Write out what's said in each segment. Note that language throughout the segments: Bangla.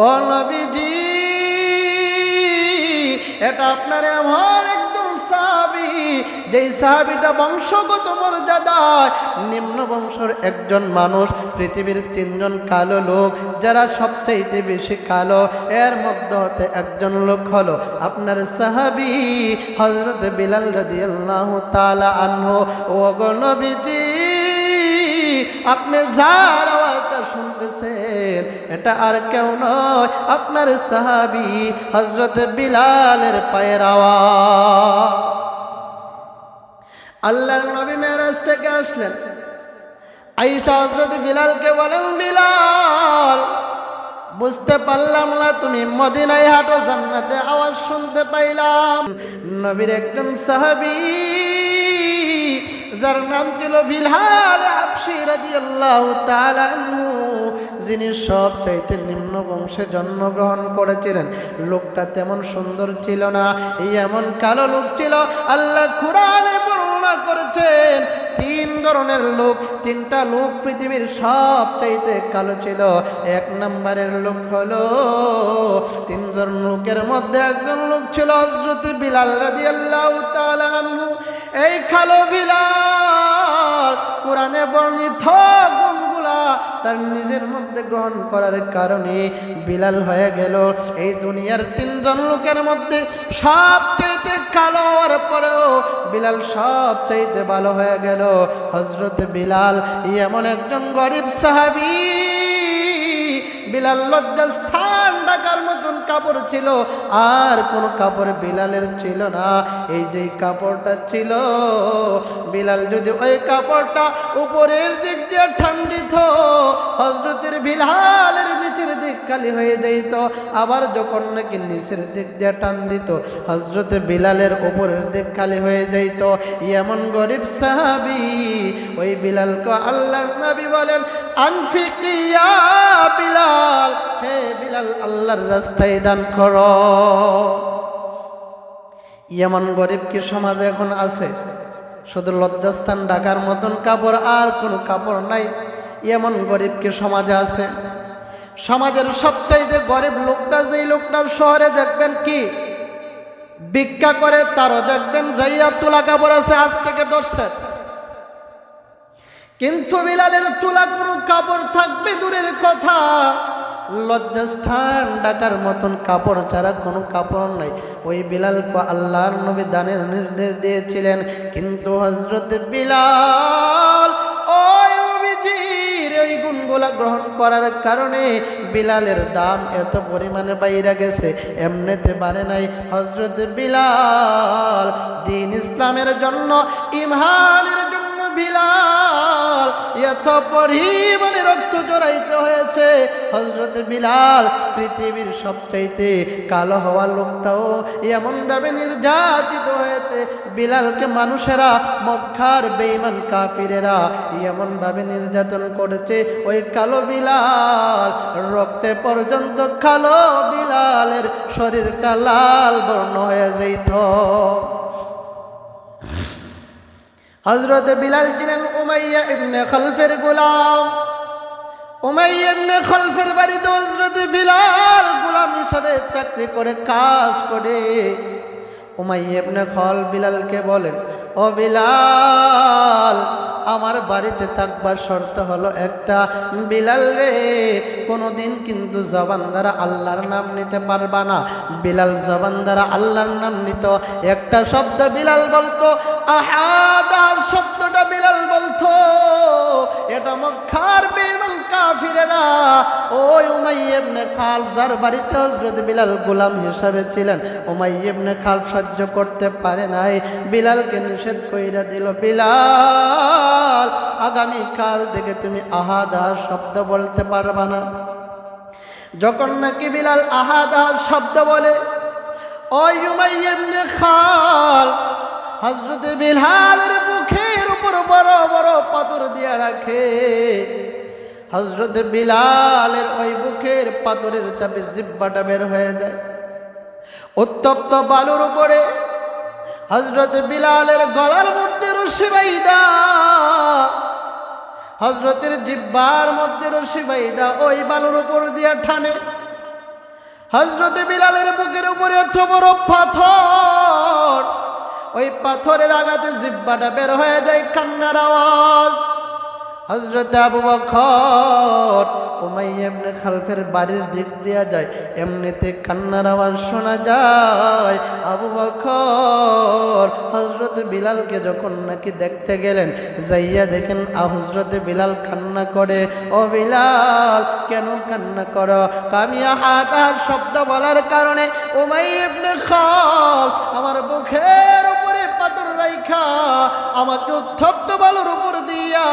ও নবীজি, এটা আপনার এমন একজন সাহাবি, যেই সাহাবিটা বংশগত মর্যাদায় নিম্ন বংশের একজন মানুষ, পৃথিবীর তিনজন কালো লোক, যারা সবচেয়ে বেশি কালো, এর মধ্যে হতে একজন লোক হলো আপনার সাহাবি হজরত বিলাল রাদিয়াল্লাহু তাআলা আনহু। ও গো নবীজি, আপনি যার শুনতেছেন এটা আর কেউ নয়, আপনার সাহাবি হজরত বিলালের পায়ের আওয়াজ। আল্লাহর নবী মেরাজ থেকে আসলেন। আইসা হজরত বিলালকে বলেন, বিলাল, বুঝতে পারলাম না, তুমি মদিনায় হাঁটো, জান্নাতে আওয়াজ শুনতে পাইলাম। নবীর একজন সাহাবী, যার নাম ছিল বিলাল আবশি রাদিয়াল্লাহু তাআলা আনহু যিনি সব চাইতে নিম্ন বংশে জন্মগ্রহণ করেছিলেন, লোকটা তেমন সুন্দর ছিল না, এই এমন কালো লোক ছিল, আল্লাহ কুরআনে বর্ণনা করেছেন, তিন ধরনের লোক, তিনটা লোক পৃথিবীর সব চাইতে কালো ছিল, এক নম্বরের লোক হলো তিনজন লোকের মধ্যে একজন লোক ছিল হজরত বিলাল তাআলা আনহু, এই কালো বিলাল কোরআনে বর্ণিত তার নিজের মধ্যে গ্রহণ করার কারণে বিলাল হয়ে গেল। এই দুনিয়ার তিনজন লোকের মধ্যে সবচাইতে কালো হওয়ার পরেও বিলাল চাইতে ভালো হয়ে গেল। হজরত বিলাল, এমন একজন গরিব সাহাবী বিলাল লজ্জা স্থান ডাকার মতন কাপড় ছিল, আর কোন কাপড় বিলালের ছিল না। এই যে কাপড়টা ছিল, বিলাল যদি ওই কাপড়টা উপরের দিক দিয়ে ঠান দিত হজরতের বিলালের নিচের দিক খালি হয়ে যাইত। আবার যখন নাকি নিচের দিক দিয়ে টান দিত হজরত বিলালের উপরের দিক খালি হয়ে যাইত। এমন গরিব সাহাবি, ওই বিলালকে আল্লাহ নবী বলেন আনফিকিয়া বিলাল। হে বিলাল, আল্লাহর রাস্তায় দান কর। এমন গরিব কি সমাজে এখন আছে? শুধু লজ্জাস্থান, ঢাকার মতন কাপড় আর কোনো কাপড় নাই। এমন গরিব কি সমাজে আছে? সমাজের সবচাইতে গরিব লোকটা যেই লোকটার শহরে দেখবেন কি? ভিক্ষা করে তারও দেখবেন যাইয়া তোলা কাপড় আছে, আজ থেকে সেট কিন্তু বিলালের তোলা কোনো কাপড় থাকবে দূরের কথা। লজ্জাস্থান, ডাকার মতন কাপড় ছাড়া কোনো কাপড় নাই। ওই বিলাল আল্লাহর নবী দানের নির্দেশ দিয়েছিলেন। কিন্তু হজরত বিলাল, ওই নবীজির ওই গুণগুলা গ্রহণ করার কারণে বিলালের দাম এত পরিমাণে বাইরে গেছে। এমনিতে পারে নাই। হজরত বিলাল দিন ইসলামের জন্য, ইমহানের জন্য বিলাল, এত পরিমাণে রক্ত জড়াইতে হয়েছে। হজরত বিলাল পৃথিবীর সবচাইতে কালো হওয়া লোকটাও এমনভাবে নির্যাতিত হয়েছে। বিলালকে মানুষেরা, মক্কার বেইমান কাফিরেরা এমনভাবে নির্যাতন করেছে। ওই কালো বিলাল, রক্তে পর্যন্ত কালো বিলালের শরীরটা লাল বর্ণ হয়ে যাইত। হজরত বিলাল ছিলেন উমাইয়া ইবনে খলফের গোলাম। উমাইয়া ইবনে খলফের বাড়িতে হজরত বিলাল গোলাম হিসাবে চাকরি করে, কাজ করে। উমাইয়া ইবনে খল বিলালকে বলেন, ও বিলাল আমার বাড়িতে থাকবার শর্ত হলো একটা। বিলাল রে, কোনোদিন কিন্তু জবান দ্বারা আল্লাহর নাম নিতে পারবা না। বিলাল জবান দ্বারা আল্লাহর নাম নিত। একটা শব্দ বিলাল বলতো, আহাদা শব্দটা বিলাল বলতো। এটা মক্কার বেমান কাফিরেরা। ওই উমাইয়েবনে খাল যার বাড়িতে হজরত বিলাল গোলাম হিসাবে ছিলেন। উমাইয়েবনে খাল সহ্য করতে পারে নাই। বিলালকে নিষেধ কইরা দিল, বিলাল, আগামী কাল থেকে তুমি আহাদা শব্দ বলতে পারবা না। যখন নাকি বিলাল আহাদা শব্দ বলে, ওই উমাইয়েবনে খাল হজরত বিলালের উপর বড় বড় পাথর দিয়ে রাখে। হজরত বিলালের ওই বুকের পাথরের চাপে জিব্বাটা বের হয়ে যায়। উত্তপ্ত বালুর উপরে হজরত বিলালের গলার মধ্যে রশি বাইদা। হজরতের জিব্বার মধ্যে রশি ওই বালুর উপর দিয়া ঠানে। হজরত বিলালের বুকের উপরে এত বড় পাথর ওই পাথরের আঘাতে জিব্বাটা বের হয়ে যায় কান্নার আওয়াজ। হজরত আবু বকর উমাইয়া ইবনে খালফের বাড়ির দিক দিয়া যায়, এমনিতে কান্নার আওয়াজ শোনা যায়। আবু বকর হজরত বিলালকে যখন নাকি দেখতে গেলেন, যাইয়া দেখেন হজরত বিলাল কান্না করে, ও বিলাল, কেন কান্না করো? কামিয়া হাত আর শব্দ বলার কারণে উমাইয়া ইবনে খাল আমার বুকের রাইখা, আমাকে উত্তপ্ত বালুর উপর দিয়া,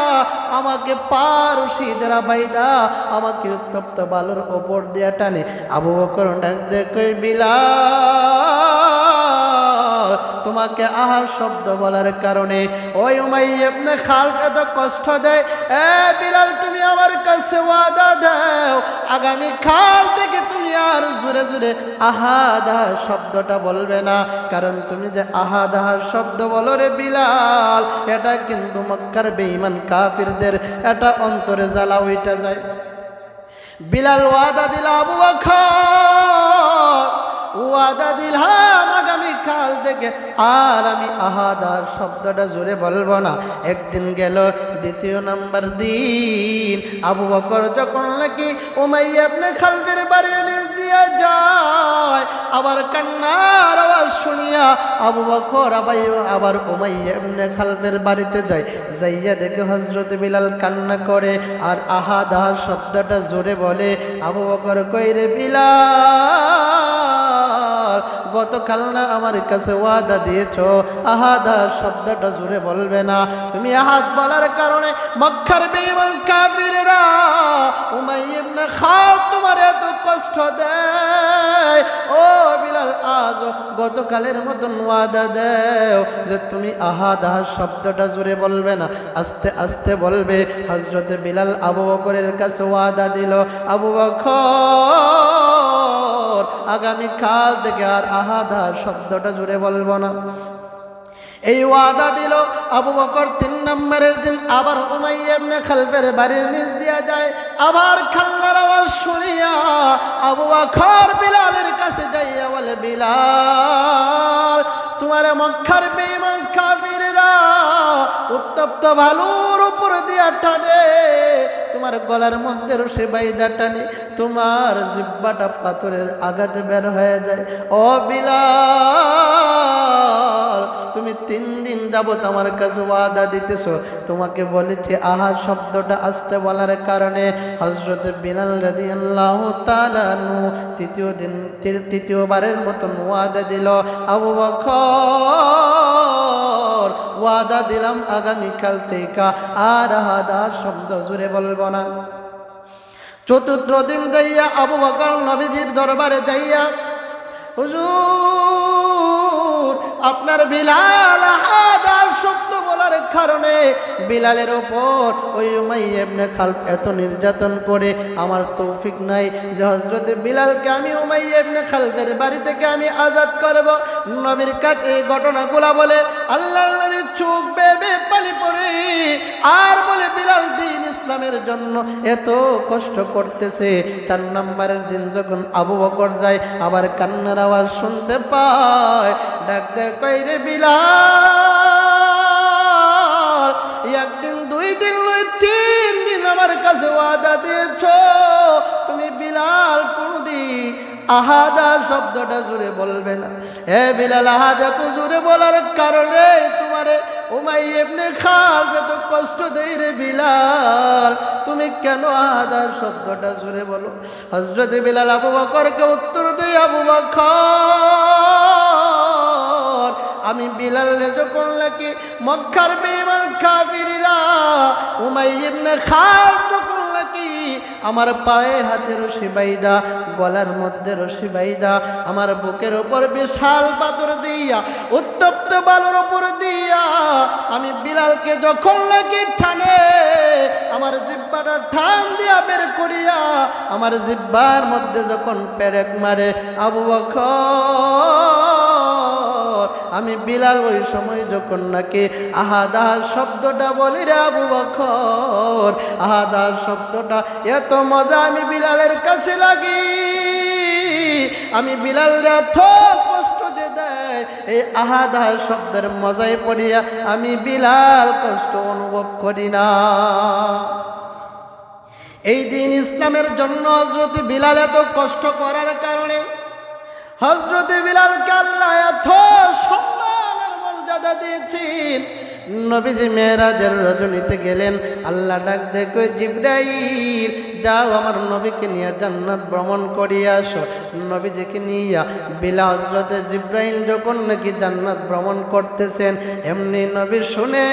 আমাকে পারসিদরা বাইদা, আমাকে উত্তপ্ত বালুর উপর দিয়া টানে। আবু বকর ডাক দেখে বিলাল তোমাকে আহা শব্দ বলার কারণে ওই উমাই এমনি খালকে তো কষ্ট দেয়। এ বিলাল, তুমি আমার কাছে ওয়াদা দাও। আগামী খাল থেকে তুমি আর জোরে জোরে আহাদা শব্দটা বলবে না। কারণ তুমি যে আহাদা শব্দ বলো রে বিলাল, এটা কিন্তু মক্কার বেঈমান কাফিরদের, এটা অন্তরে জ্বালা ওইটা যায়। বিলাল ওয়াদা দিল আবু বকর, ওয়াদা দিলাম আগামী কাল থেকে আর আমি আহাদার শব্দটা জোরে বলব না। একদিন গেল দ্বিতীয় নাম্বার দিন। আবু বকর যখন নাকি উমাইয়া আপনি খালফের বাড়ির নিচ দিয়ে যায়, আবার কান্নার আওয়াজ শুনিয়া আবু বকর আবাই আবার উমাইয়া এমনি খালফের বাড়িতে যায়। যাইয়া দেখে হজরত বিলাল কান্না করে, আর আহাদ আহাদ শব্দটা জোরে বলে, আবু বকর কইরে বিলাল গতকাল না আমার কাছে ওয়াদা দিয়েছ। আহাদা শব্দটা জোরে বলবে না। তুমি আহাদ বলার কারণে মক্কার বেঈমান কাফিরেরা উমাইয়া ইবনে খালদ তোমার এত কষ্ট দেয়। ও বিলাল আজ গতকালের মতন ওয়াদা দেও যে তুমি আহাদ আহাদ শব্দটা জোরে বলবে না। আস্তে আস্তে বলবে হজরতে বিলাল আবু বকরের কাছে ওয়াদা দিল। আবু বকর আগামী কাল থেকে আর আহাদ শব্দটা জুড়ে বলব না। এই ওয়াদা দিল আবু বকর তিন নম্বরের দিন আবার উমাইয়া খালপের খালফের বাড়ির নিচ দিয়া যায়, আবার খাল্লার আওয়াজ শুনিয়া আবু বকর বিলালের কাছে যাইয়া বলে, বিলাল তোমার মক্কার বেঈমান কাফিররা উত্তপ্ত ভালুর উপর দিয়া টানে, তোমার গলার মধ্যে রসে বাইদা টানে, তোমার জিব্বাটা পাথরের আঘাতে বের হয়ে যায়। অবিলা তুমি তিন যাবত আমার কাছে ওয়াদা দিতেছ। তোমাকে বলেছি আহা শব্দটা আসতে বলার কারণে হজরত বিলাল রাদি আল্লাহ তালানু তৃতীয় দিন তৃতীয়বারের মতন ওয়াদা দিল। আবু বকর, ওয়াদা দিলাম আগামীকাল থেকে আর আহাদা শব্দ জুড়ে বলব না। চতুর্থ দিন যাইয়া আবু বকর নবীজির দরবারে যাইয়া, হুজুর, আপনার বিলাল বলার কারণে বিলালের ওপর ওই উমাইয়া ইবনে খালফ এত নির্যাতন করে, আমার তৌফিক নাই। যে হজরত বিলালকে আমি উমাইয়া ইবনে খালফের বাড়ি থেকে আমি আজাদ করব। নবীর কাছে এই ঘটনাগুলা বলে আল্লাহর নবী চোখ বেবে পালি পড়ে। আর বলে, বিলাল, দিন ইসলামের জন্য এত কষ্ট করতেছে। চার নম্বরের দিন যখন আবু বকর যায়, আবার কান্নার আওয়াজ শুনতে পায়। ডাক দেয় কইরে বিলাল? কাছে ওয়াদা দিয়েছ? তুমি বিলাল কোনদিন আহাদা শব্দটা জুড়ে বলবে না। এ বিলাল, আহাদা তো জুড়ে বলার কারণে তোমারে উমাই এমনি খাল যত কষ্ট দেই রে বিলাল। তুমি কেন আহাদা শব্দটা জুড়ে বলো? হজরত বিলাল আবু বকরকে উত্তর দেই আবু বকর। আমি বিলালে যখন লাগি মক্কার বেমান কাফিরিরা উমাই ইবনে খাল যখন লাগি আমার পায়ে হাতে রশি বাইদা, গলার মধ্যে রশি বাইদা, আমার বুকের ওপর বিশাল পাথর দিয়া, উত্তপ্ত বালুর ওপর দিয়া আমি বিলালকে যখন লাগি ঠানে, আমার জিব্বাটা ঠান দিয়া বের করিয়া, আমার জিব্বার মধ্যে যখন পেরেক মারে আবু বকর আমি বিলাল ওই সময় যখন নাকি আহাদা শব্দটা বলি রে আবু বকর, আহাদা শব্দটা এত মজা আমি বিলালের কাছে লাগি। আমি বিলাল এত কষ্ট যে দেয়, এই আহাদা শব্দের মজায় পড়িয়া আমি বিলাল কষ্ট অনুভব করি না। এই দিন ইসলামের জন্য হজরত বিলাল এত কষ্ট করার কারণে হজরত বিলালকে আল্লাহ এত সম্মান মর্যাদা দিয়েছেন। নবীজি মেয়েরাজের রজনীতে গেলেন। আল্লাহ ডাক দেখো জিব্রাইল, যাও আমার নবীকে নিয়ে জান্নাত ভ্রমণ করিয়ে আসো। নবীজিকে নিয়ে বিলা হজরতে জিব্রাইল যখন নাকি জান্নাত ভ্রমণ করতেছেন, এমনি নবী শুনে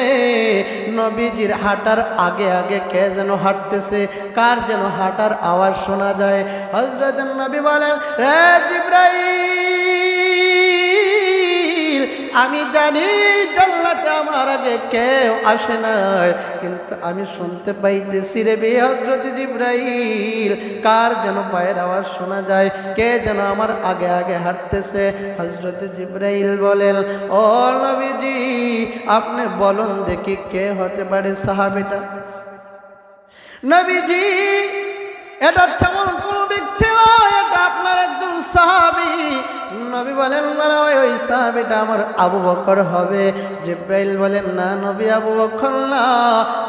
নবীজির হাঁটার আগে আগে কে যেন হাঁটতেছে, কার যেন হাঁটার আওয়াজ শোনা যায়। হজরত নবী বলেন, রে জিব্রাইল আমি জানি জান্নাতে আমার আগে কেউ আসে নাই, কিন্তু আমি শুনতে পাইতেছি রে বে হজরত জিব্রাইল। কার যেন পায়ের আওয়াজ শোনা যায়, কে যেন আমার আগে আগে হাঁটতেছে। হজরত জিব্রাইল বলেন, ও নবীজি, আপনি বলুন দেখি কে হতে পারে সাহাবিটা? নবীজি, এটা তেমন কোনো ব্যক্তি নয়, এটা আপনার একজন সাহাবি। নবী বলেন না ওই সাহাবিটা আমার আবু বকর হবে। জিব্রাইল বলেন, না নবী আবু বকর না।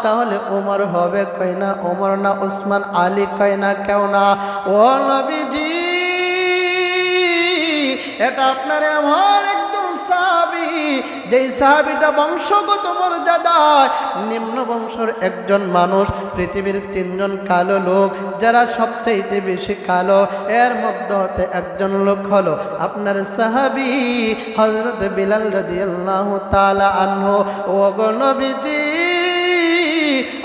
তাহলে ওমর হবে কই না? ওমর না উসমান আলী কই না? কেউ না। ও নবীজি, এটা আপনার সাহাবি যেই সাহাবিটা বংশগত মর্যাদায়, নিম্ন বংশের একজন মানুষ, পৃথিবীর তিনজন কালো লোক, যারা সবচাইতে বেশি কালো, এর মধ্যে হতে একজন লোক হলো আপনার সাহাবি হজরত বিলাল রাদিয়াল্লাহু তাআলা আনহু। ও গো নবীজি,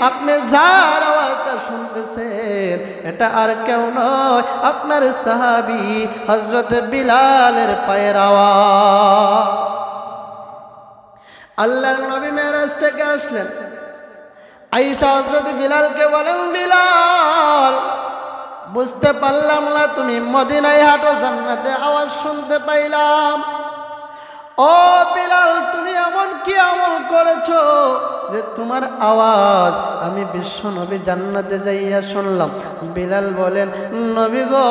আপনি যার আওয়াজটা শুনতেছেন, এটা আর কেউ নয়, আপনার সাহাবি হজরত বিলালের পায়ের আওয়াজ। আল্লাহর নবী মেরাজ থেকে আসলেন। আইসা হজরত বিলালকে বলেন, বিলাল, বুঝতে পারলাম না তুমি মদিনায় হাঁটো, জান্নাতে আওয়াজ শুনতে পাইলাম। ও বিলাল, তুমি এমন কি আমল করেছ? যে তোমার আওয়াজ, আমি বিশ্ব নবী জান্নাতে যাইয়া শুনলাম। বিলাল বলেন, নবী গো,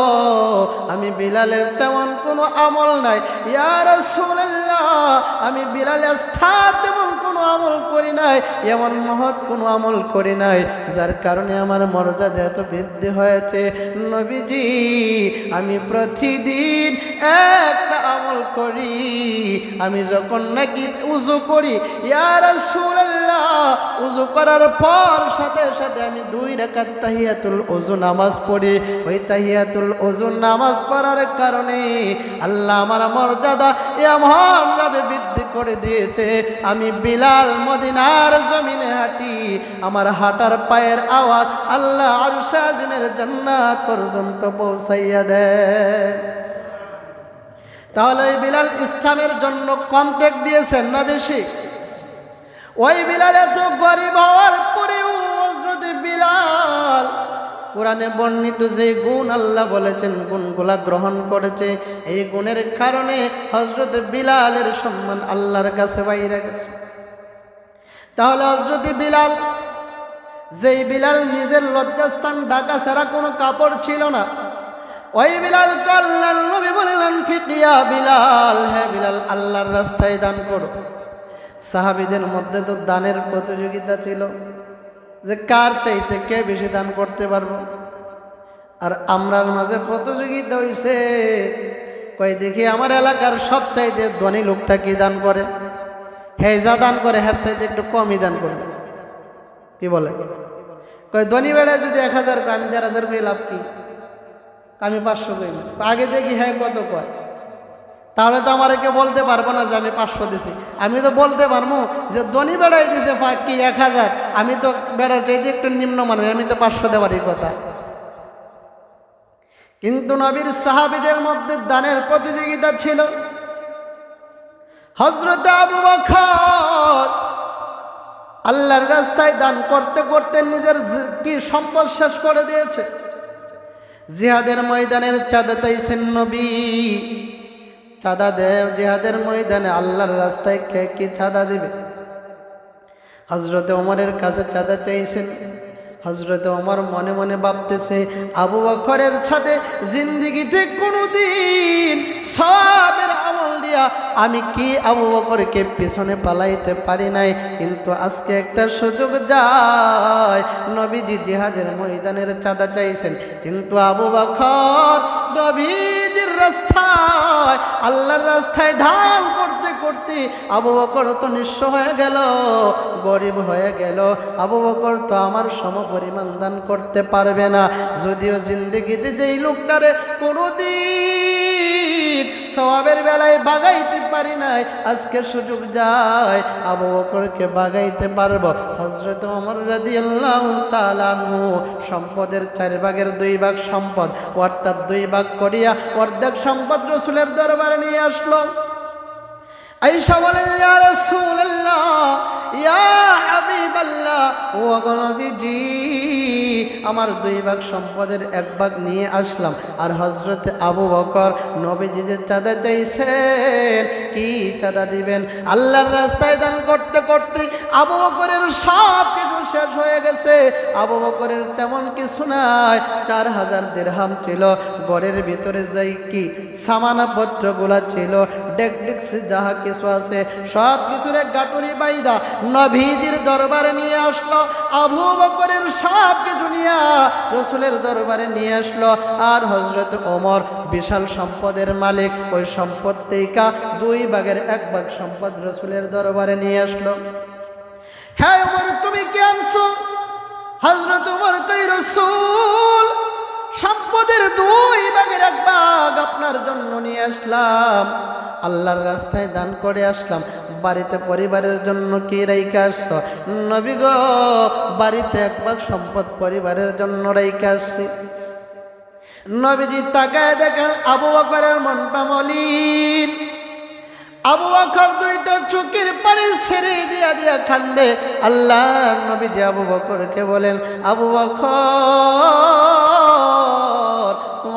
আমি বিলালের তেমন কোনো আমল নাই। ইয়ার আমি বিলালের স্থা তেমন কোনো আমল করি নাই, এমন মহৎ কোনো আমল করি নাই, যার কারণে আমার মর্যাদা এত বৃদ্ধি হয়েছে। নবীজি, আমি প্রতিদিন একটা আমল করি। আমি যখন নাকি উজু করি ইয়ার সুরাল্লাহ উজু করার পর সাথে সাথে আমি দুই রেখাত তাহিয়াতুল উজু নামাজ পড়ি। ওই তাহিয়াতুল উজু নামাজ পড়ার কারণে আল্লাহ আমার মর্যাদা এমন ভাবে বৃদ্ধি করে দিয়েছে। আমি বিলাল মদিনার জমিনে হাঁটি, আমার হাঁটার পায়ের আওয়াজ আল্লাহ আর সাজিনের জান্নাত পর্যন্ত পৌঁছাইয়া দেয় তাহলে ওই বিলাল ইসলামের জন্য কম ত্যাগ দিয়েছেন না বেশি? ওই বিলাল এত গরিব হওয়ার পরেও হজরত বিলাল কোরআনে বর্ণিত যে গুণ আল্লাহ বলেছেন, গুণগুলা গ্রহণ করেছে, এই গুণের কারণে হজরত বিলালের সম্মান আল্লাহর কাছে বাইরে গেছে। তাহলে হজরত বিলাল, যেই বিলাল নিজের লজ্জাস্থান ঢাকা ছাড়া কোনো কাপড় ছিল না, ওই বিলাল কল্যাণ নবী বললেন ফিকিয়া বিলাল হ্যাঁ বিলাল, আল্লাহর রাস্তায় দান করো। সাহাবিদের মধ্যে তো দানের প্রতিযোগিতা ছিল যে কার চাইতে কে বেশি দান করতে পারব? আর আমরার মাঝে প্রতিযোগিতা হইছে। কই দেখি আমার এলাকার সব চাইতে ধনী লোকটা কি দান করে? হ্যাঁ যা দান করে হ্যার চাইতে একটু কমই দান করে। কি বলে? কই ধনী বেড়ায় যদি এক হাজার আমি দেড় হাজার লাভ কি? আমি পাঁচশো কই আগে দেখি হ্যাঁ কত কয়? তাহলে তো আমার কেউ বলতে পারব না যে আমি পাঁচশো দিছি। আমি তো বলতে পারব যে ধনী বেড়াই দিছে কি এক হাজার। আমি তো বেড়ার চাইতে একটু নিম্নমানের আমি তো পাঁচশো দেওয়ারই কথা। কিন্তু নবীর সাহাবিদের মধ্যে দানের প্রতিযোগিতা ছিল। হজরত আবু বকর আল্লাহর রাস্তায় দান করতে করতে নিজের কি সম্পদ শেষ করে দিয়েছে। জিহাদের ময়দানের চাঁদা তাইছেন নবী। চাঁদা দেব জিহাদের ময়দানে, আল্লাহর রাস্তায় কে কি চাঁদা দিবে? হজরতে ওমরের কাছে চাঁদা চাইছেন হজরত ওমর মনে মনে ভাবতেছে, আবু বকরের সাথে জিন্দিগিতে কোনোদিন সবের আমল দিয়া আমি কি আবু বকরকে পিছনে পালাইতে পারি নাই? কিন্তু আজকে একটা সুযোগ যায়। নবীজি জিহাদের ময়দানের চাঁদা চাইছেন। কিন্তু আবু বকর নবীজির আল্লাহর রাস্তায় ধান করতে করতে আবু বকর তো নিঃস্ব হয়ে গেল, গরিব হয়ে গেল। আবু বকর তো আমার সম পরিমাণ দান করতে পারবে না। যদিও জিন্দগিতে যেই লোকটারে কোনোদিন সবাবের বেলায় বাগাইতে পারি নাই। আজকে সুযোগ যায়, আবু বকরকে বাগাইতে পারব। হজরত অমর রাদি আল্লাহ তালানহু সম্পদের চার ভাগের দুই ভাগ সম্পদ। অর্থাৎ দুই ভাগ করিয়া অর্ধেক সম্পদ রসুলের দরবারে নিয়ে আসলো। আইসা বলেন ইয়া রাসূলুল্লাহ, ইয়া হাবিবাল্লাহ, ও গনবীজি আমার দুই ভাগ সম্পদের এক ভাগ নিয়ে আসলাম। আর হজরত আবু বকর নবীজিদের চাঁদা চাইছেন, কি চাঁদা দিবেন? আল্লাহর রাস্তায় দান করতে করতে আবু বকরের সব কিছু শেষ হয়ে গেছে। আবু বকরের তেমন কিছু নাই। চার হাজার দেড়হাম ছিল। ঘরের ভিতরে যাই কি সামানাপত্রগুলা ছিল। ডেকডিক্স যাহা কিছু আছে, সব কিছুর গাটুরি বাইদা নভীজির দরবারে নিয়ে আসলো। আবু বকরের সব কিছু নিয়ে রসুলের দরবারে নিয়ে আসলো। আর হজরত ওমর বিশাল সম্পদের মালিক, ওই সম্পদ দুই ভাগের এক ভাগ সম্পদ রসুলের দরবারে নিয়ে আসলো। হ্যাঁ তুমি কই রসুল? সম্পদের দুই এক আপনার নিয়ে আসলাম। আল্লাহর রাস্তায় দান করে আসলাম। বাড়িতে পরিবারের জন্য কি রাইকা আসছ? নবী গো, বাড়িতে এক ভাগ সম্পদ পরিবারের জন্য রাইকা আসছি। নবীজি তাকায় দেখেন আবু বকরের মনটা মলিন। আবু বকর দুইটা চোখের পানি ছেড়ে দিয়া দিয়া খান্দে আল্লাহ নবীজি আবু বকরকে বলেন, আবু বকর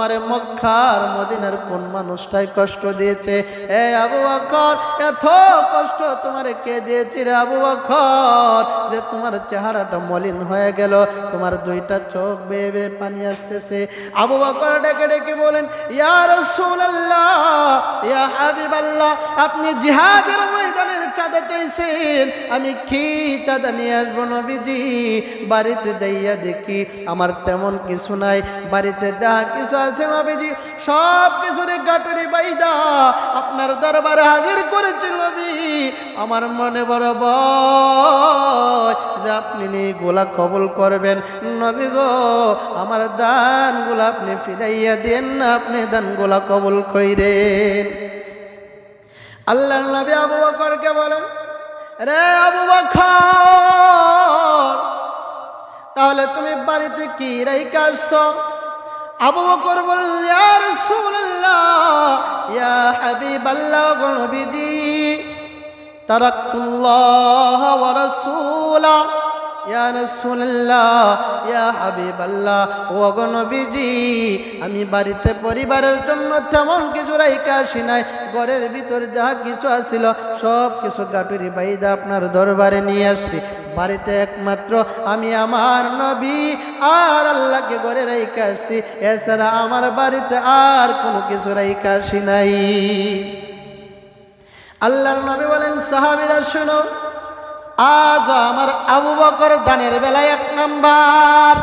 তোমারে মক্কার, মদিনার কোন মানুষটাই কষ্ট দিয়েছে? এ আবু বকর, এত কষ্ট তোমারে কে দিয়েছে রে আবু বকর? যে তোমার চেহারাটা মলিন হয়ে গেল, তোমার দুইটা চোখ বেয়ে বেয়ে পানি আসতেছে। আবু বকর ডেকে ডেকে বলেন, ইয়া রাসূলুল্লাহ, ইয়া হাবিবাল্লাহ, আপনি জিহাদের ময়দানের চাঁদা চাইছেন, আমি কি চাঁদা নিয়ে আসব নবীজি? বাড়িতে যাইয়া দেখি আমার তেমন কিছু নাই, বাড়িতে যা কিছু আছে নবীজি সব কিছুর গাটুরি বাইদা আপনার দরবারে হাজির করেছিল নবী। আমার মনে বড় যে আপনি গোলা কবুল করবেন। নবী গো, আমার দান দানগুলো আপনি ফিরাইয়া দেন না, আপনি দানগুলা কবুল কইরেন। আল্লাহ নবী আবু বকরকে বলেন, রে আবু বকর, তাহলে তুমি বাড়িতে কি রাইকা আসছো? আবু বকর বলল ইয়া রাসূলুল্লাহ ইয়া হাবিবাল্লাহ গো নবীজি তারাকতুল্লাহ ওয়া রাসূলা। ইয়া রাসূলুল্লাহ, ইয়া হাবিবাল্লাহ ও আমি বাড়িতে পরিবারের জন্য তেমন কিছু রাইকা আসি নাই, ঘরের ভিতর যা কিছু আছিল, সব কিছু গাটুরি বাইদা আপনার দরবারে নিয়ে আসছি। বাড়িতে একমাত্র আমি, আমার নবী আর আল্লাহকে ঘরে রাইকা এছাড়া আমার বাড়িতে আর কোনো কিছু রাইকা আসি নাই। আল্লাহর নবী বলেন, সাহাবিরা, শুনো আজ আমার আবু বকর দানের বেলায় এক নাম্বার।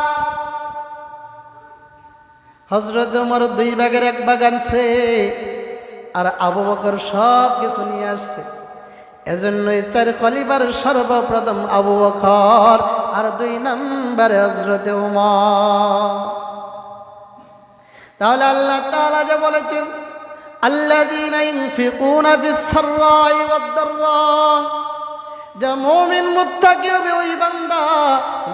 হজরত উমর দুই বাগের এক বাগ আনছে, আর আবু বকর সব কিছু নিয়ে আসছে। এজন্যই তার কলিবার সর্বপ্রথম আবু বকর আর দুই নম্বরে হজরত উমর তাহলে আল্লাহ তালা যে বলেছেন আল্লাহ দিন ফিস সাররাই ওয়াদ ওই বান্দা,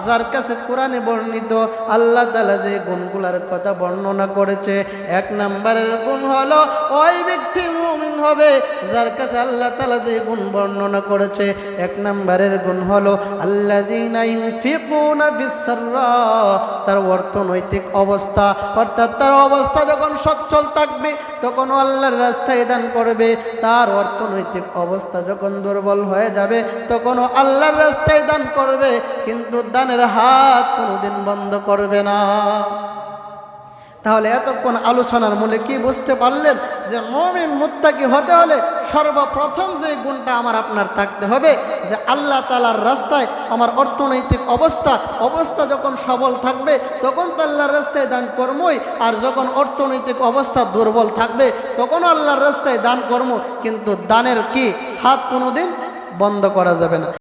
যার কাছে কোরআনে বর্ণিত, আল্লাহ তালা যে গুণগুলার কথা বর্ণনা করেছে, এক নম্বরের গুণ হলো ওই ব্যক্তি মমিন হবে, যার কাছে আল্লাহ তালা যে গুণ বর্ণনা করেছে, এক নম্বরের গুণ হলো আল্লাহ তার অর্থনৈতিক অবস্থা, অর্থাৎ তার অবস্থা যখন সচ্ছল থাকবে, তখন আল্লাহর রাস্তায় দান করবে, তার অর্থনৈতিক অবস্থা যখন দুর্বল হয়ে যাবে তখনও আল্লাহর রাস্তায় দান করবে, কিন্তু দানের হাত কোনোদিন বন্ধ করবে না। তাহলে এতক্ষণ আলোচনার মূলে কি বুঝতে পারলেন যে মমিন মুত্তাকি হতে হলে সর্বপ্রথম যে গুণটা আমার আপনার থাকতে হবে, যে আল্লাহ তালার রাস্তায় আমার অর্থনৈতিক অবস্থা অবস্থা যখন সবল থাকবে, তখন তো আল্লাহর রাস্তায় দান কর্মই, আর যখন অর্থনৈতিক অবস্থা দুর্বল থাকবে তখন আল্লাহর রাস্তায় দান কর্ম, কিন্তু দানের কি? হাত কোনোদিন বন্ধ করা যাবে না।